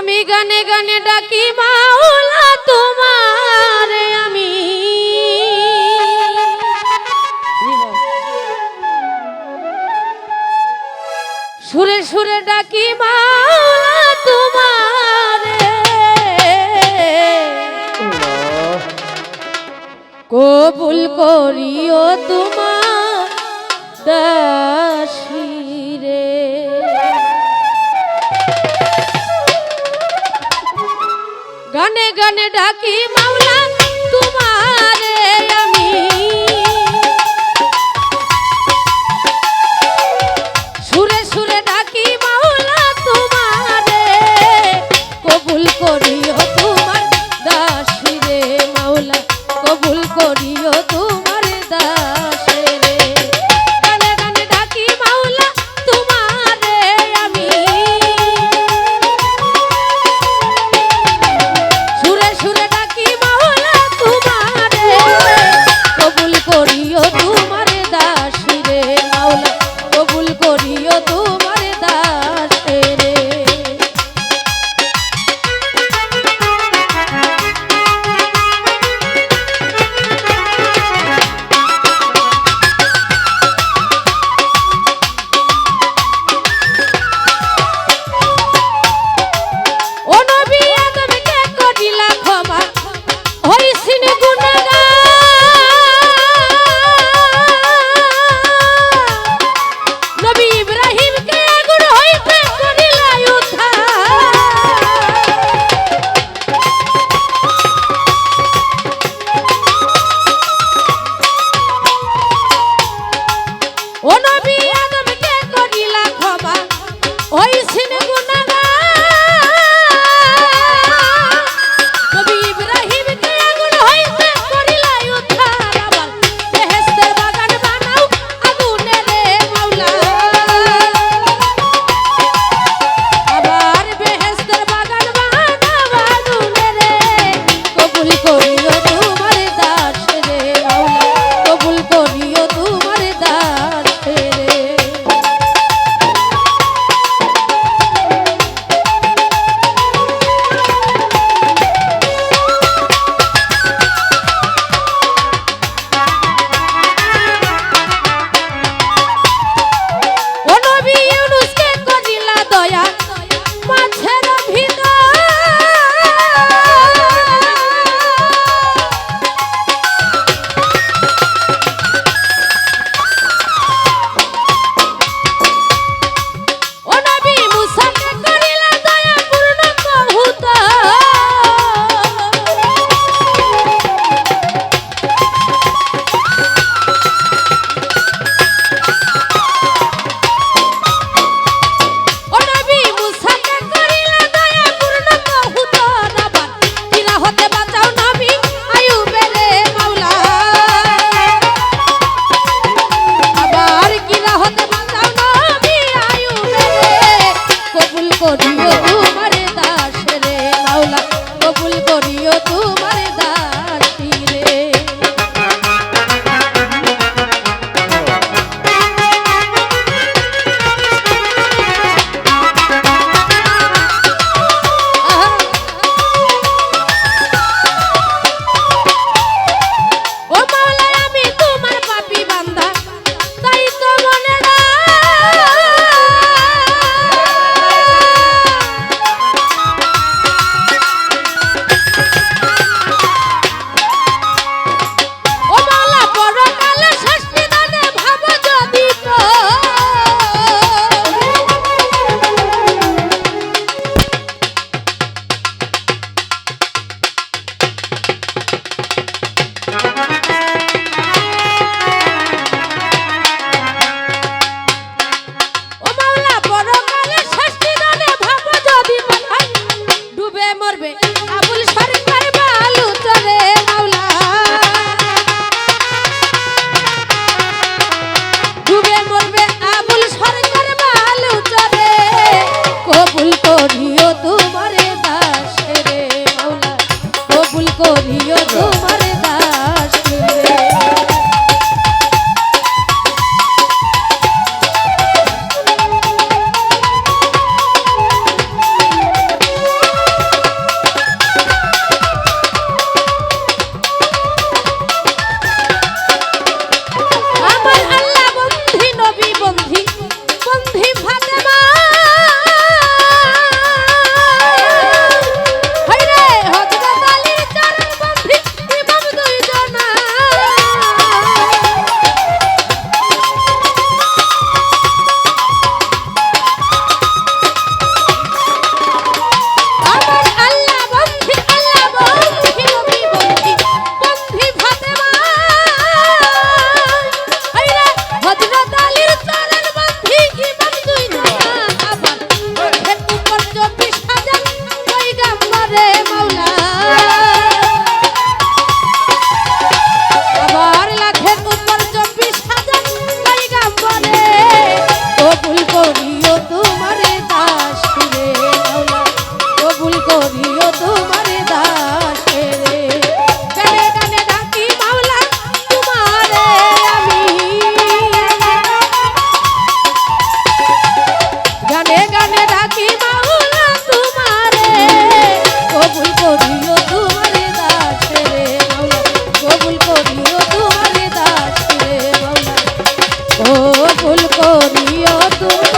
আমি গানে গানে ডাকি মাওলা তোমার আমি। সুরে সুরে ডাকি মাওলা তোমার। কবুল করিও তোমার গানে ডাকি মাওলা, তোমারে আমি। সুরে সুরে ডাকি মাওলা, তোমারে। কবুল করিও তোমার দাসিরে মাওলা, কবুল করিও তো গানে গানে ডাকি মাওলা তোমারে। কবুল করিও তোমারে দাসে রে মাওলা কবুল করিও তুমি